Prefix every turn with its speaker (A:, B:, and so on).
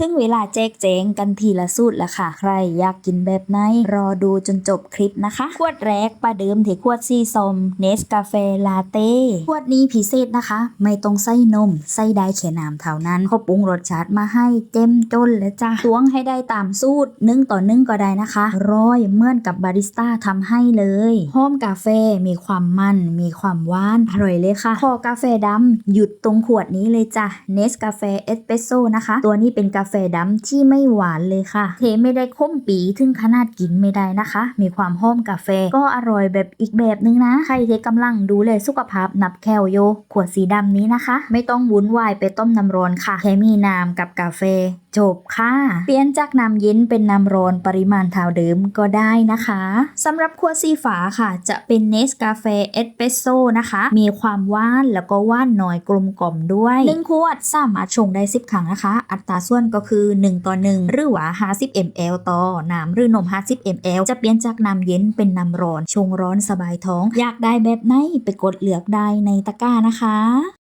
A: ถึงเวลาแจกแจงกันทีละสูตรละค่ะ ใครอยากกินแบบไหน รอดูจนจบคลิปนะคะ ขวดแรกประเดิมที่ขวดซีซอมเนสกาแฟลาเต้ ขวดนี้พิเศษนะคะ ไม่ต้องใส่นม ใส่ได้แค่น้ำเท่านั้นเขาปรุงรสชาติมาให้เต็มจนเลยจ้ะตวงให้ได้ตามสูตรนึ่งต่อนึ่งก็ได้นะคะ ร้อยเมื่อนกับบาริสต้าทำให้เลยหอมกาแฟมีความมัน มีความหวานอร่อยเลยค่ะพอกาแฟดำหยุดตรงขวดนี้เลยจ้ะเนสกาแฟเอสเปรสโซ่นะคะ ตัวนี้เป็นกาแฟดำที่ไม่หวานเลยค่ะ เทไม่ได้ข้มปีถึงขนาดกินไม่ได้นะคะ มีความหอมกาแฟก็อร่อยแบบอีกแบบนึงนะ ใครที่กำลังดูแลสุขภาพนับแคลโย ขวดสีดำนี้นะคะ ไม่ต้องวุ่นวายไปต้มน้ำร้อนค่ะ แค่มีน้ำกับกาแฟจบค่ะ เปลี่ยนจากน้ำเย็นเป็นน้ำร้อนปริมาณเท่าเดิมก็ได้นะคะสำหรับขวดสีฝาค่ะ จะเป็นเนสกาแฟเอสเปรสโซ่นะคะ มีความหวานแล้วก็หว่านน้อยกลมกล่อมด้วย1ขวดสามารถชงได้ 10 ครั้งนะคะ อัตราส่วนก็คือ 1 ต่อ 1 หรือว่า 50 ml ต่อน้ำหรือนม 50 ml จะเปลี่ยนจากน้ำเย็นเป็นน้ำร้อน ชงร้อนสบายท้อง อยากได้แบบไหนไปกดเลือกได้ในตะกร้านะคะ